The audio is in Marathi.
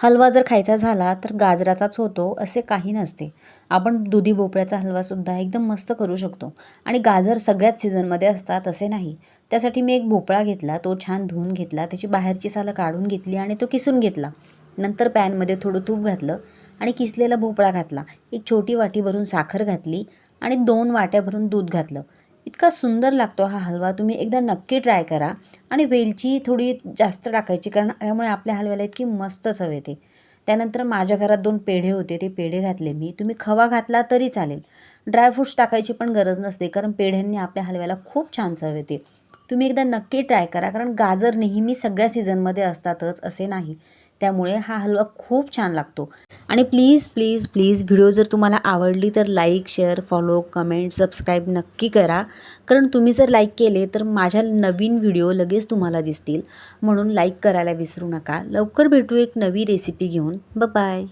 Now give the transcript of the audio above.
हलवा जर खायचा झाला तर गाजराचाच होतो असे काही नसते. आपण दुधी भोपळ्याचा हलवासुद्धा एकदम मस्त करू शकतो. आणि गाजर सगळ्याच सीझनमध्ये असतात असे नाही. त्यासाठी मी एक भोपळा घेतला तो छान धुवून घेतला त्याची बाहेरची सालं काढून घेतली आणि तो किसून घेतला. नंतर पॅनमध्ये थोडं तूप घातलं आणि किसलेला भोपळा घातला. एक छोटी वाटी भरून साखर घातली आणि दोन वाट्या भरून दूध घातलं. इतका सुंदर लागतो हा हलवा. तुम्ही एकदा नक्की ट्राय करा. आणि वेलची थोडी जास्त टाकायची कारण त्यामुळे आपल्या हलव्याला इतकी मस्त चव येते. त्यानंतर माझ्या घरात दोन पेढे होते. ते पेढे घातले मी. तुम्ही खवा घातला तरी चालेल. ड्रायफ्रूट्स टाकायची पण गरज नसते कारण पेढ्यांनी आपल्या हलव्याला खूप छान चव येते. तुम्ही एकदा नक्की ट्राय करा कारण गाजर नेहमी सगळ्या सीझनमध्ये असतातच असे नाही. त्यामुळे हा हलवा खूप छान लागतो. आणि प्लीज प्लीज प्लीज व्हिडिओ जर तुम्हाला आवडली तर like share follow comment subscribe नक्की करा. कारण तुम्ही जर लाईक केले तर माझ्या नवीन व्हिडिओ लगेच तुम्हाला दिसतील. म्हणून लाईक करायला विसरू नका. लवकर भेटू एक नवी रेसिपी घेऊन. ब बाय